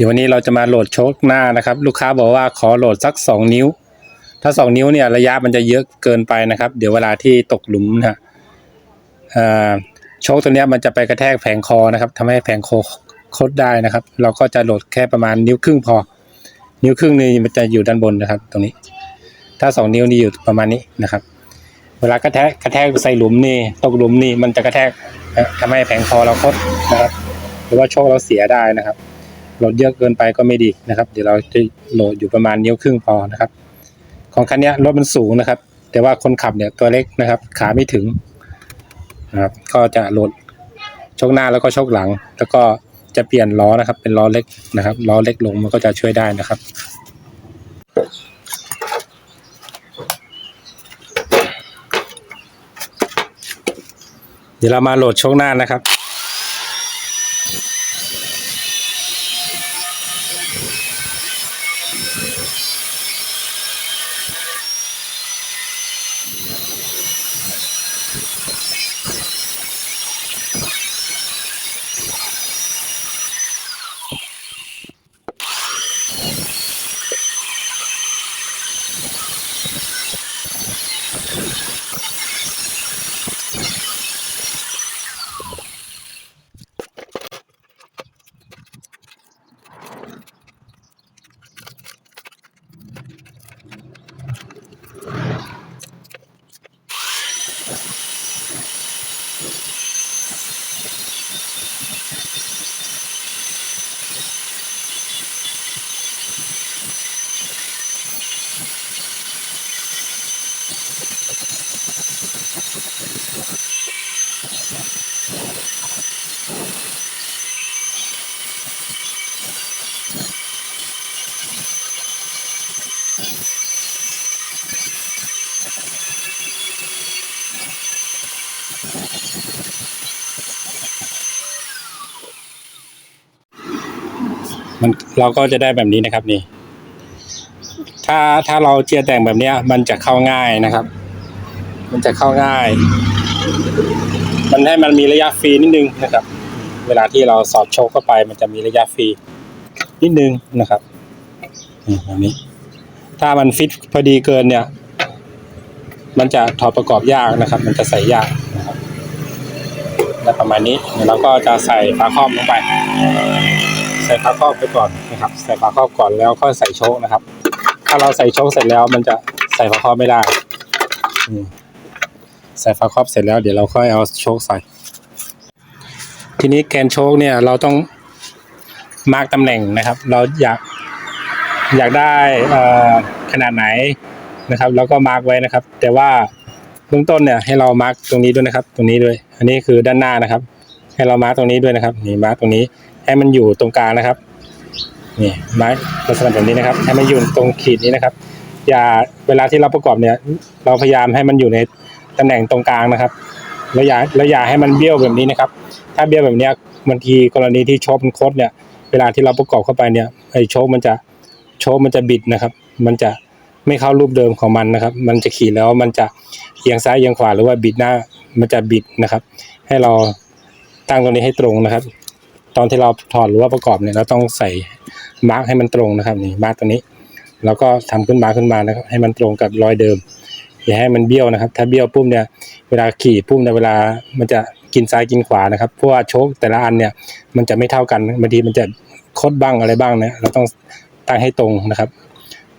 ดี๋ยววันนี้เราจะมาโหลดโชคหน้านะครับ ลูกค้าบอกว่าขอโหลดสัก 2 นิ้ว ถ้า 2 นิ้วเนี่ยระยะมันจะเยอะเกินไปนะครับ เดี๋ยวเวลาที่ตกหลุมนะฮะเอ่อโชคตัวเนี้ยมันจะไปกระแทกแผงคอนะครับทำให้แผงคอคดได้นะครับ เราก็จะโหลดแค่ประมาณนิ้วครึ่งพอ นิ้วครึ่งนี่มันจะอยู่ด้านบนนะครับ ตรงนี้ ถ้า 2 นิ้วนี่อยู่ประมาณนี้นะครับ เวลากระแทกกระแทกใส่หลุมนี่ตกหลุมนี่มันจะกระแทกเอ่อทำให้แผงคอเราคดนะครับ หรือว่าโชคเราเสียได้นะครับ โหลดเยอะเกินไปก็ไม่ดีนะครับ เดี๋ยวเราจะโหลดอยู่ประมาณนิ้วครึ่งพอนะครับ ของคันนี้รถมันสูงนะครับ แต่ว่าคนขับเนี่ยตัวเล็กนะครับ ขาไม่ถึงนะครับก็จะโหลดชคหน้าแล้วก็ชคหลัง แล้วก็จะเปลี่ยนล้อนะครับ เป็นล้อเล็กนะครับล้อเล็กลงมันก็จะช่วยได้นะครับเดี๋ยวเรามาโหลดชคหน้านะครับ มันเราก็จะได้แบบนี้นะครับนี่ ถ้าถ้าเราเจียแต่งแบบเนี้ย มันจะเข้าง่ายนะครับ มันจะเข้าง่าย มันให้มันมีระยะฟรีนิดนึงนะครับ เวลาที่เราสอดโชคเข้าไป มันจะมีระยะฟรีนิดนึงนะครับนี่แบบนี้ ถ้ามันฟิตพอดีเกินเนี่ย มันจะถอดประกอบยากนะครับ มันจะใส่ยากนะครับและประมาณนี้เดี๋ยวเราก็จะใส่ฝาครอบลงไป ใส่ฝาครอบไปก่อนนะครับ ใส่ฝาครอบก่อนแล้วค่อยใส่โชคนะครับ ถ้าเราใส่โชคเสร็จแล้วมันจะใส่ฝาครอบไม่ได้ใส่ฝาครอบเสร็จแล้วเดี๋ยวเราค่อยเอาโชคใส่ ทีนี้แกนโชคเนี่ยเราต้องมาร์กตำแหน่งนะครับ เราอยากอยากได้อ่อขนาดไหนนะครับ แล้วก็มาร์กไว้นะครับ แต่ว่าเบื้องต้นเนี่ยให้เรามาร์กตรงนี้ด้วยนะครับ ตรงนี้ด้วย อันนี้คือด้านหน้านะครับ ให้เรามาร์กตรงนี้ด้วยนะครับ นี่มาร์กตรงนี้ ให้มันอยู่ตรงกลางนะครับนี่ไม้ลักษณะแบบนี้นะครับ ให้มันอยู่ตรงขีดนี้นะครับ อย่าเวลาที่เราประกอบเนี่ย เราพยายามให้มันอยู่ในตำแหน่งตรงกลางนะครับแล้วอย่าแล้วอย่าให้มันเบี้ยวแบบนี้นะครับ ถ้าเบี้ยวแบบนี้บางทีกรณีที่โชคมันคดเนี่ย เวลาที่เราประกอบเข้าไปเนี่ยไอ้โชคมันจะโชคมันจะบิดนะครับ มันจะไม่เข้ารูปเดิมของมันนะครับ มันจะขีดแล้วมันจะเอียงซ้ายเอียงขวาหรือว่าบิดหน้ามันจะบิดนะครับ ให้เราตั้งตรงนี้ให้ตรงนะครับ ตอนที่เราถอดรือว่าประกอบเนี่ยเราต้องใส่มาร์กให้มันตรงนะครับนี่มาร์กตัวนี้ แล้วก็ทำขึ้นมาขึ้นมานะครับให้มันตรงกับรอยเดิมอย่าให้มันเบี้ยวนะครับ ถ้าเบี้ยวปุ๊บเนี่ยเวลาขี่ปุ๊บเนี่ยเวลามันจะกินซ้ายกินขวานะครับเพราะว่าโชคแต่ละอันเนี่ยมันจะไม่เท่ากันบางทีมันจะคดบ้างอะไรบ้างเนี่ยเราต้องตั้งให้ตรงนะครับ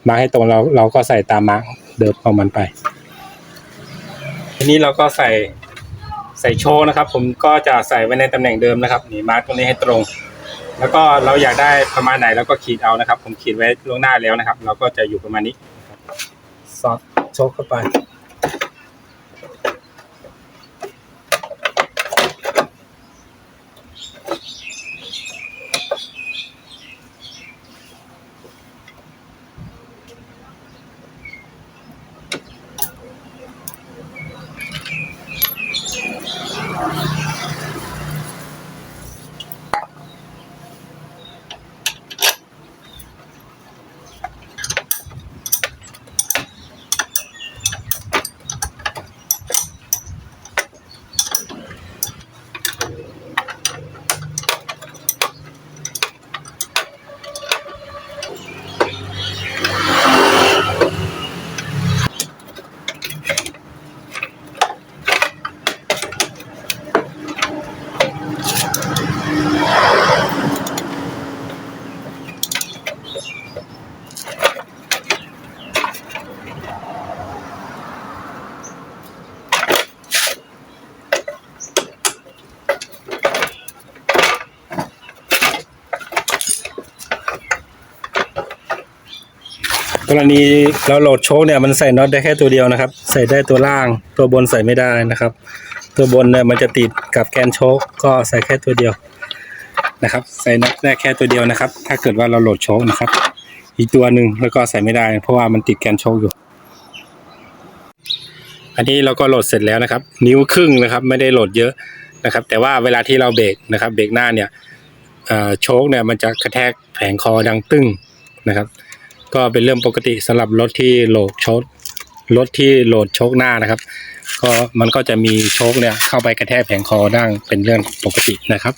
มาร์กให้ตรงเราเราก็ใส่ตามมาร์กเดิมของมันไปทีนี้เราก็ใส่ ใส่โชว์นะครับ ผมก็จะใส่ไว้ในตำแหน่งเดิมนะครับนี่มาร์กตรงนี้ให้ตรง แล้วก็เราอยากได้ประมาณไหนเราก็ขีดเอานะครับ ผมขีดไว้ล่วงหน้าแล้วนะครับ เราก็จะอยู่ประมาณนี้ซอสโชกเข้าไป กรณีเราโหลดโชคเนี่ยมันใส่น็อตได้แค่ตัวเดียวนะครับ ใส่ได้ตัวล่าง ตัวบนใส่ไม่ได้นะครับ ตัวบนเนี่ยมันจะติดกับแกนโชคก็ใส่แค่ตัวเดียว นะครับ ใส่น็อตได้แค่ตัวเดียวนะครับ ถ้าเกิดว่าเราโหลดโชคนะครับ อีกตัวหนึ่งแล้วก็ใส่ไม่ได้ เพราะว่ามันติดแกนโชคอยู่ อันนี้เราก็โหลดเสร็จแล้วนะครับ นิ้วครึ่งนะครับ ไม่ได้โหลดเยอะนะครับ แต่ว่าเวลาที่เราเบรกนะครับเบรกหน้าเนี่ยโชคเนี่ยมันจะกระแทกแผงคอดังตึ้งนะครับ ก็เป็นเรื่องปกติสำหรับรถที่โหลดโชครถที่โหลดโชคหน้านะครับก็มันก็จะมีโชคเนี่ยเข้าไปกระแทกแผงคอดังเป็นเรื่องปกตินะครับ